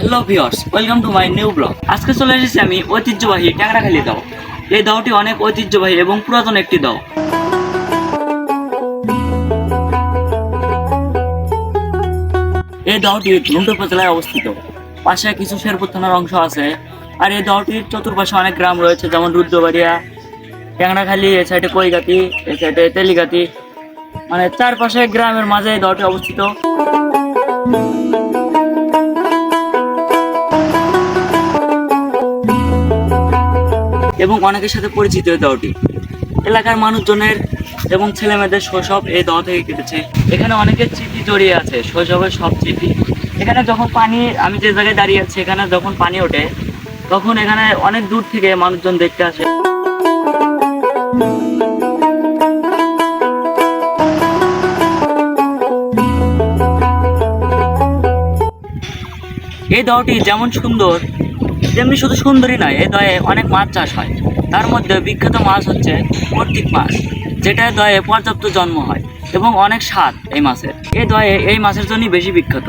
Hello viewers welcome to my new blog আজকে চলে এসেছি আমি ঐতিহ্যবাহী ট্যাংরাখালি দাও। এই দাওটি অনেক ঐতিহ্যবাহী এবং পুরাতন একটি দাও। এই দাওটি ধুমটো উপজেলায় অবস্থিত। পাশে কিছু শেরপুর থানার অংশ আছে। আর এই দাওটির চতুর্পাশে অনেক গ্রাম রয়েছে, যেমন রুদ্রবাড়িয়া, ট্যাংরাখালি, এ সাইডে কইগাতি এ সাইডে তেলিগাতি। মানে চারপাশে গ্রামের মাঝে এই দাওটি অবস্থিত। এবং অনেকের সাথে পরিচিত এই দাওটি এলাকার মানুষজনের এবং ছেলেমেয়েদের শৈশব এই দাওয়া থেকে কেটেছে। এখানে অনেকের স্মৃতি জড়িয়ে আছে, শৈশবের সব স্মৃতি এখানে যখন পানি, আমি যে জায়গায় দাঁড়িয়ে আছি, এখানে যখন পানি ওঠে, তখন এখানে অনেক দূর থেকে মানুষজন দেখতে আসে। এই দহটি যেমন সুন্দর তেমনি শুধু সুন্দরী নয় এই দয়ে অনেক মাছ চাষ হয়। তার মধ্যে বিখ্যাত মাছ হচ্ছে কর্তিক মাছ, যেটা দয়ে পর্যাপ্ত জন্ম হয়, এবং অনেক স্বাদ এই মাছের। এই দয়ে এই মাছের জন্যই বেশি বিখ্যাত।